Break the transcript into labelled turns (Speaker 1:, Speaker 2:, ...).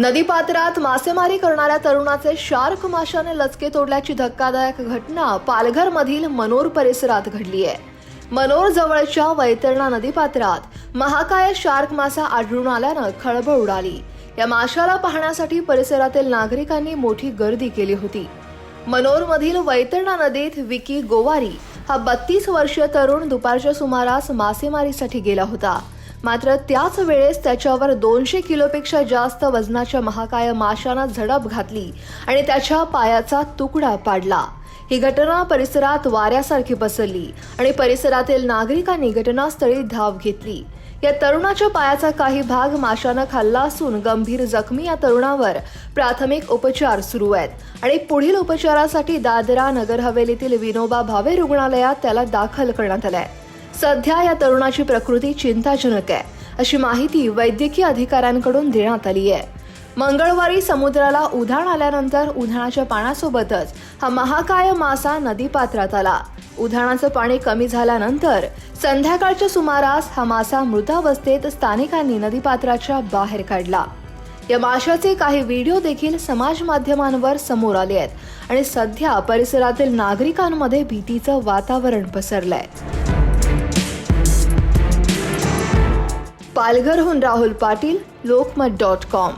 Speaker 1: नदीपात्रात मासेमारी करणाऱ्या तरुणाचे शार्क माशाने लचके तोडल्याची धक्कादायक घटना पालघरमधील मनोर परिसरात घडली आहे. मनोर जवळच्या वैतरणा नदीपात्रात महाकाय शार्क मासा आढळून आल्यानं खळबळ उडाली. या माशाला पाहण्यासाठी परिसरातील नागरिकांनी मोठी गर्दी केली होती. मनोरमधील वैतरणा नदीत विकी गोवारी हा बत्तीस वर्षीय तरुण दुपारच्या सुमारास मासेमारीसाठी गेला होता. मात्र त्याच वेळेस त्याच्यावर दोनशे किलोपेक्षा जास्त वजनाच्या महाकाय माशानं झडप घातली आणि त्याच्या पायाचा तुकडा पाडला. ही घटना परिसरात वाऱ्यासारखी पसरली आणि परिसरातील नागरिकांनी घटनास्थळी धाव घेतली. या तरुणाच्या पायाचा काही भाग माशानं खाल्ला असून गंभीर जखमी या तरुणावर प्राथमिक उपचार सुरू आहेत आणि पुढील उपचारासाठी दादरा नगर हवेलीतील विनोबा भावे रुग्णालयात त्याला दाखल करण्यात आलाय. सध्या या तरुणाची प्रकृती चिंताजनक आहे. अशी माहिती वैद्यकीय अधिकाऱ्यांकडून देण्यात आली आहे. मंगळवारी समुद्राला उधाण आल्यानंतर उधाणाच्या पाण्यासोबतच हा महाकाय मासा नदीपात्रात आला. उधाणाचं पाणी कमी झाल्यानंतर संध्याकाळच्या सुमारास हा मासा मृतावस्थेत स्थानिकांनी नदीपात्राच्या बाहेर काढला. या माशाचे काही व्हिडिओ देखील समाज माध्यमांवर समोर आले आहेत आणि सध्या परिसरातील नागरिकांमध्ये भीतीचं वातावरण पसरलंय. पालघरहून राहुल पाटील लोकमत डॉट कॉम.